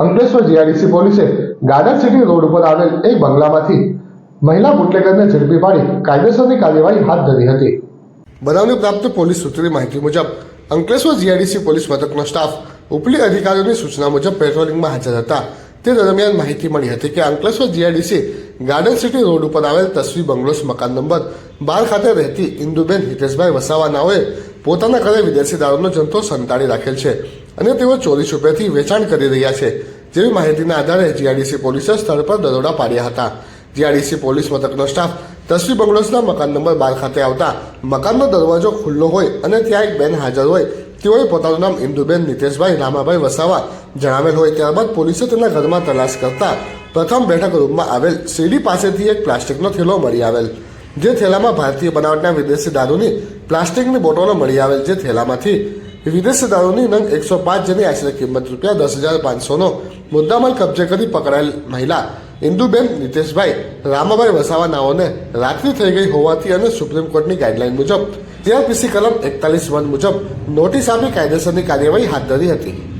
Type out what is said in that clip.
Ankleshwar GRDC પોલીસે garden city road ઉપર આવેલ એક બંગલામાંથી મહિલા બુટલેગરને ઝડપી પાડી કાયદેસરની કાર્યવાહી હાથ ધરી હતી. બનાવની પ્રાપ્ત પોલીસ સૂત્રની માહિતી મુજબ, અંકલેશ્વર જીઆરડીસી પોલીસ મથકનો સ્ટાફ ઉપલી અધિકારીઓની સૂચના મુજબ પેટ્રોલિંગમાં હાજર હતા. તે દરમિયાન માહિતી મળી હતી કે Ankleshwar GIDC garden city road ઉપર આવેલ તસવી બંગલોસ મકાન નંબર બાર ખાતે રહેતી ઇન્દુબેન હિતેશભાઈ વસાવા નાઓએ પોતાના ઘરે વિદેશી દારૂનો જથ્થો સંતાડી રાખેલ છે. અને તેઓ ચોરી છુપેથી વેચાણ કરી રહ્યા છે. જેવી માહિતીના આધારે જીઆરડીસી પોલીસે સ્થળ પર દરોડા પાડ્યા હતા. જીઆરડીસી પોલીસ મથકનો સ્ટાફ તસવી બંગલોસના મકાન નંબર બાર ખાતે આવતા મકાનનો દરવાજો ખુલ્લો હોય અને ત્યાં એક બેન હાજર હોય, તેઓએ પોતાનું નામ ઇન્દુબેન નીતેશભાઈ, રામાભાઈ વસાવા જણાવેલ હોય. ત્યારબાદ પોલીસે તેના ઘરમાં તલાશ કરતા પ્રથમ બેઠક રૂમમાં આવેલ સીડી પાસેથી એક પ્લાસ્ટિકનો થેલો મળી આવેલ, જે થેલામાં ભારતીય બનાવટના વિદેશી દારૂની પ્લાસ્ટિકની બોટલો મળી આવેલ જે થેલામાંથી વિદેશી દારૂની નંગ એકસો પાંચ જેની આશરે કિંમત રૂપિયા દસ હજાર પાંચસોનો મુદ્દામાલ કબજે કરી પકડાયેલ મહિલા ઇન્દુબેન નિતેશભાઈ રામાભાઈ વસાવા નાઓને રાત્રિ થઈ ગઈ હોવાથી અને સુપ્રીમ કોર્ટની ગાઈડલાઈન મુજબ સીઆરપીસી કલમ એકતાલીસ વન મુજબ નોટિસ આપી કાયદેસરની કાર્યવાહી હાથ ધરી હતી.